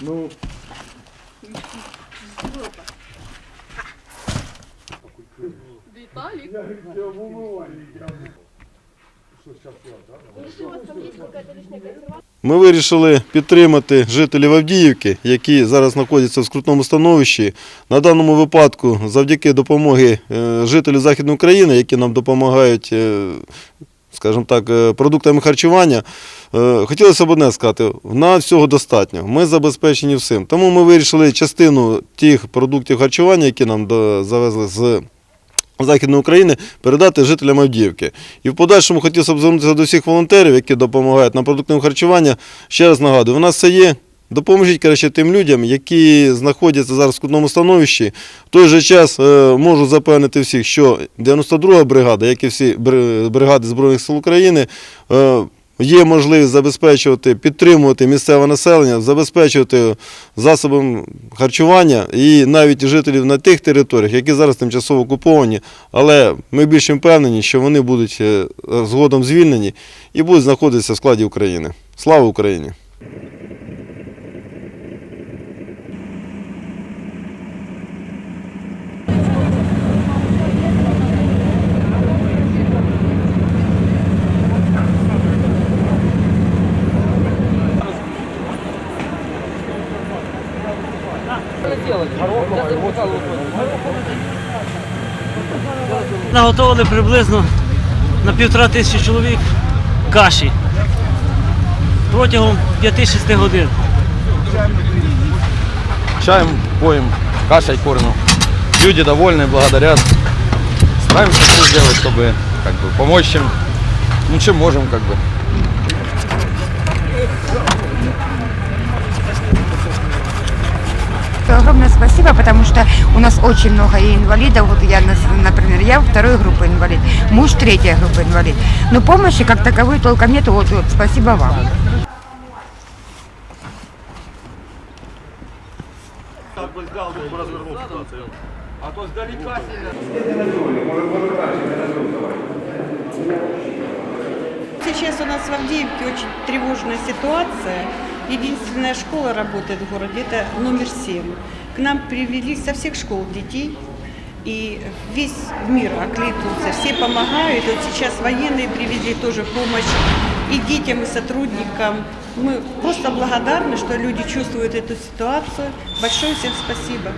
Ну, Виталик? я я... Что сейчас да? Ми вирішили підтримати жителів Авдіївки, які зараз знаходяться в скрутному становищі. На даному випадку, завдяки допомоги е, жителів Західної України, які нам допомагають, е, скажімо так, е, продуктами харчування. Е, Хотілося б одне сказати, на всього достатньо. Ми забезпечені всім. Тому ми вирішили частину тих продуктів харчування, які нам завезли з Західної України передати жителям Авдіївки. І в подальшому хотілося б звернутися до всіх волонтерів, які допомагають на продуктивне харчування. Ще раз нагадую, у нас це є. Допоможіть краще тим людям, які знаходяться зараз в скрутному становищі. В той же час е, можу запевнити всіх, що 92-га бригада, як і всі бригади Збройних сил України, е, є можливість забезпечувати, підтримувати місцеве населення, забезпечувати засобом харчування і навіть жителів на тих територіях, які зараз тимчасово окуповані. Але ми більш впевнені, що вони будуть е, згодом звільнені і будуть знаходитися в складі України. Слава Україні! Наготовили приблизно на півтора тисячі чоловік каші протягом 5-6 годин. чаем поем, кашей кормим. Люди довольны, благодарят. Стараемся все сделать, чтобы как бы, помочь им. Ну, чем можем, как бы. Огромное спасибо, потому что у нас очень много инвалидов. Вот я, например, я второй группы инвалид, муж третья группа инвалид. Но помощи как таковой толком нету. Вот, вот спасибо вам. Сейчас у нас в Авдеевке очень тревожная ситуация. Единственная школа работает в городе, это номер 7. К нам привели со всех школ детей. И весь мир окликнулся, все помогают. Вот сейчас военные привезли тоже помощь и детям, и сотрудникам. Мы просто благодарны, что люди чувствуют эту ситуацию. Большое всем спасибо.